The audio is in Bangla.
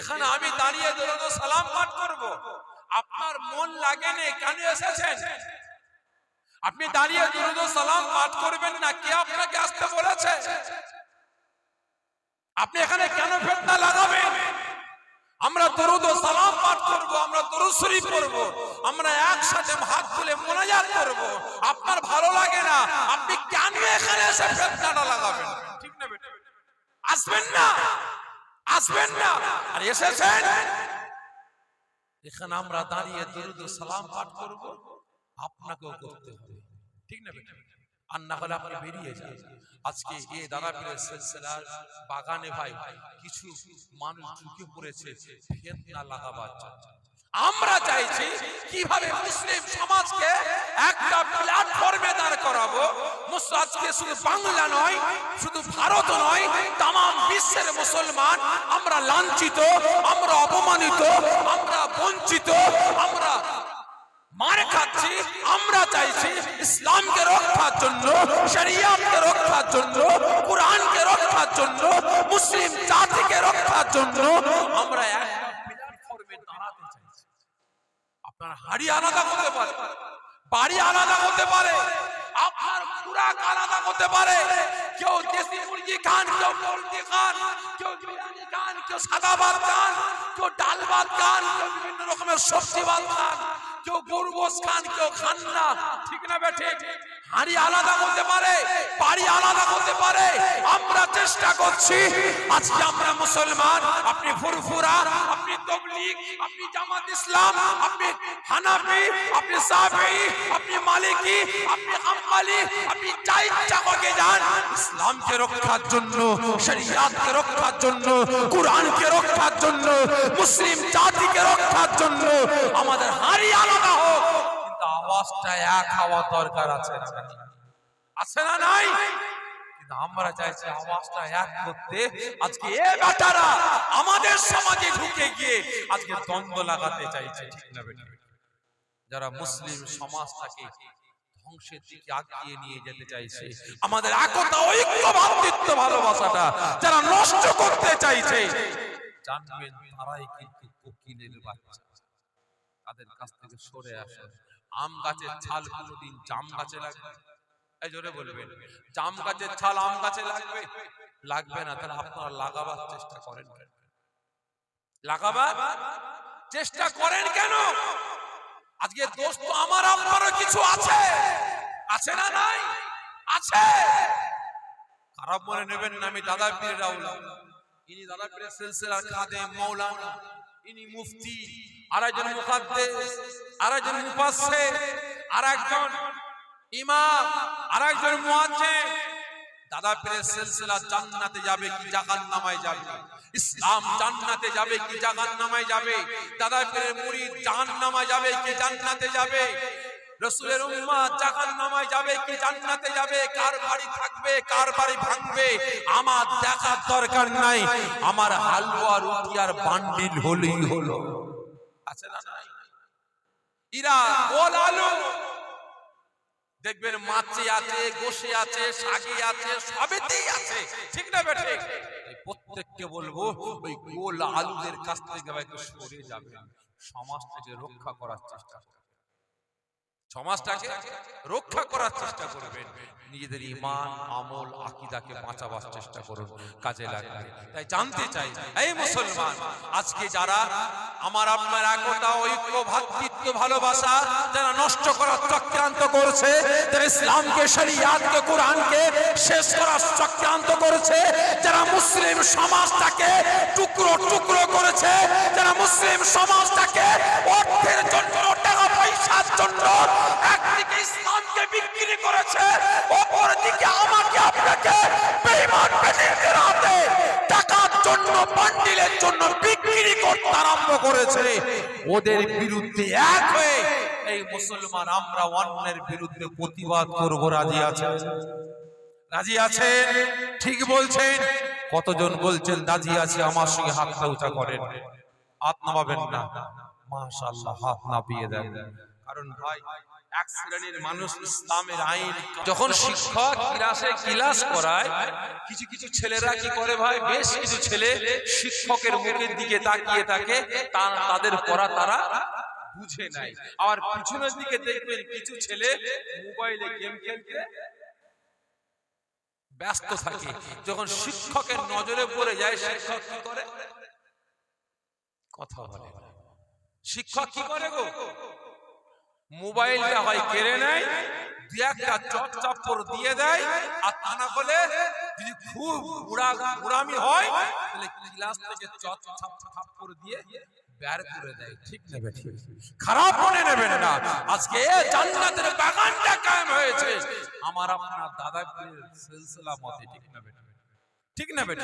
এখানে আমি দাঁড়িয়ে দরুদ সালাম পাঠ করব। আপনার মন লাগেনি কেন এসেছেন? আপনি দাঁড়িয়ে দরুদ সালাম পাঠ করবেন না, কে আপনাকে আসতে বলেছে? আপনি এখানে কেন ফেতনা লাগাবেন? আমরা দরুদ সালাম পাঠ করব, আমরা দরুদ পড়ব, আমরা একসাথে হাত তুলে মোনাজাত করব। আপনার ভালো লাগে না, আপনি কেন এখানে এসে ফেতনাটা লাগাবেন? ঠিক না বেটা? আসবেন না? আসবেন না। আর এসেছেন? এখানে আমরা দাঁড়িয়ে দরুদ ও সালাম পাঠ করব। আপনাকেও করতে হবে। ঠিক না বেটা? আর না হলে আপনি বেরিয়ে যান। আজকে এ দাদা পীরের সিলসিলার বাগানে ভাই কিছু মানুষ ঢুকে পড়েছে, ফেতনা লাগাবার জন্য। আমরা চাইছি কীভাবে মুসলিম সমাজকে একটা প্ল্যাটফর্মে দাঁড় করাবো। মুস- আজকে শুধু বাংলা নয়, শুধু ভারত নয় তাম বিশ্বের মুসলমান। আমরা লাঞ্ছিত, আমরা অপমানিত, আমরা বঞ্চিত, আমরা মার খাচ্ছি। আমরা চাইছি ইসলামকে রক্ষার জন্য, শরিয়াতকে রক্ষার জন্য, কোরআনকে রক্ষার জন্য, মুসলিম জাতিকে রক্ষার জন্য আমরা একটা প্ল্যাটফর্মে দাঁড়াতে চাইছি আপনার হাড়ি আলাদা হতে পারে, বাড়ি আলাদা হতে পারে, আপনার খুরাক আলাদা হতে পারে। কেউ দেশি মুরগি খান, কেউ পোলট্রি খান, কেউ বিরিয়ানি খান, কেউ সাদা ভাত খান, কেউ ডাল ভাত খান, কেউ বিভিন্ন রকমের সবজি ভাত খান, কেউ গরু খান, কেউ খান না। ঠিক না বেঠে হাড়ি আলাদা হতে পারে, বাড়ি আলাদা হতে পারে। আমরা চেষ্টা করছি, আজকে আমরা মুসলমান, আপনি ফুরফুরা, আপনি তবলিগ, আপনি জামাত ইসলাম, আপনি হানাফি, আপনি সাফি, আপনি মালিকি, আপনি হাম্মালি আপনি যা ইচ্ছা করে যান। ইসলামকে রক্ষার জন্য, শরিয়াতকে রক্ষার জন্য, কোরআনকে রক্ষার জন্য, মুসলিম জাতিকে রক্ষার জন্য, আমাদের হাড়ি আলাদা হোক। এক হওয়া দরকার আছে আছে না নাই? আমরা চাইছি আওয়াজটা এক করতে আজকে এ বেটারা আমাদের সমাজে ঢুকে গিয়ে আজকে দ্বন্দ্ব লাগাতে চাইছে, ঠিক না যারা মুসলিম সমাজটাকে ধ্বংসের দিকে আগিয়ে নিয়ে যেতে চাইছে, আমাদের একতা, ঐক্য, ভাতৃত্ব, ভালোবাসাটা যারা নষ্ট করতে চাইছে, জানবেন তারাই কিন্তু কোকিলের বাচ্চা। তাদের কাছ থেকে সরে আসেন। আম গাছের ছাল কোনোদিন জাম গাছে লাগবে? এই জোরে বলবেন জাম গাছের ছাল আম গাছে লাগবে? লাগবে? না তাহলে আপনারা লাগাবার চেষ্টা করেন লাগাবার চেষ্টা করেন কেন? আজকে দোষ তো আমার আপনারও কিছু আছে। আছে। না নাই? আছে। খারাপ মনে নেবেন না আমি দাদা পীর রাউলা ইনি দাদা পীরের সিলসিলার খাদে মৌলানা। ইনি মুফতি। আর একজন মুকাদ্দেস আর একজন মুফাসসির আর একজন ইমাম আর একজন মুয়াজ্জিন দাদা পীরের সিলসিলা জান্নাতে যাবে কি জাহান্নামায় যাবে? ইসলাম জান্নাতে যাবে কি জাহান্নামায় যাবে? দাদা পীরের মুরিদ জাহান্নামায় যাবে কি জান্নাতে যাবে? রসুলের উম্মাহ জাহান্নামায় যাবে কি জান্নাতে যাবে? কার বাড়ি থাকবে, কার বাড়ি ভাঙবে? আমার দেখার দরকার নাই। আমার হালুয়া রুটি আর বান্ডিল হলেই হলো। আছে না নাই? ইরা আলু। দেখবেন মাছে আছে গোসে আছে শাকি আছে, সবেতেই আছে। ঠিক না বেঠে? প্রত্যেককে বলব, ওই গোল আলুদের কাছ থেকে সরে যাবে সমাজ থেকে রক্ষা করার চেষ্টা সমাজটাকে রক্ষা করার চেষ্টা করবেন। নিজেদের ইমান আমল আকিদাকে বাঁচাবার চেষ্টা করুন। কাজে লাগবে। তাই জানতে চাই এই মুসলমান আজকে যারা আমার আপনার একতা ঐক্য ভাতৃত্ব ভালোবাসা যারা নষ্ট করার চক্রান্ত করছে যারা ইসলামকে শরিয়াতকে কোরআনকে শেষ করার চক্রান্ত করেছে যারা মুসলিম সমাজটাকে টুকরো টুকরো করেছে যারা মুসলিম সমাজটাকে অর্থের জন্য টাকা পয়সার জন্য একদিকে ইসলামকে বিক্রি করেছে অপরদিকে আমাকে আপনাকে বেঈমান বেদিনদের হাতে টাকার জন্য, বান্ডিলের জন্য বিক্রি করতে আরম্ভ করেছে। ওদের বিরুদ্ধে এক হয়ে এই মুসলমান আমরা অন্যের বিরুদ্ধে প্রতিবাদ করব। রাজি আছে রাজি আছেন? ঠিক বলছেন? কতজন বলছেন, রাজি আছে, আমার সঙ্গে হাতটা উঁচা করেন। হাত নামাবেন না? মাশাআল্লাহ, হাত নামিয়ে দেন। কারণ ভাই এক শ্রেণির মানুষ ইসলামের আইন যখন শিক্ষক ক্লাসে ক্লাস করায়, কিছু কিছু ছেলেরা কি করে ভাই? বেশ কিছু ছেলে শিক্ষকের মুখের দিকে তাকিয়ে থাকে তাদের পড়া তারা বুঝে নাই আবার পিছনের দিকে দেখবেন কিছু ছেলে মোবাইলে গেম খেলতে ব্যস্ত থাকে। যখন শিক্ষকের নজরে পড়ে যায়, শিক্ষক কি করে? কথা বলে। শিক্ষক কি করে গো? মোবাইলটা হয় কেড়ে নেয়, দু একটা চপ চপ্পর দিয়ে দেয়, আর তা না হলে যদি খুব উড়া উড়ামি হয়, তাহলে ক্লাস থেকে চপ ছাপ ছাপ্পর দিয়ে বের করে দেয়। ঠিক নেবে ঠিক খারাপ মনে নেবেন না। আজকে জান্নাতের বাগানটা কায়েম হয়েছে। আমার আপনার দাদা সিলসিলা মতে, ঠিক নেবে ঠিক নেবে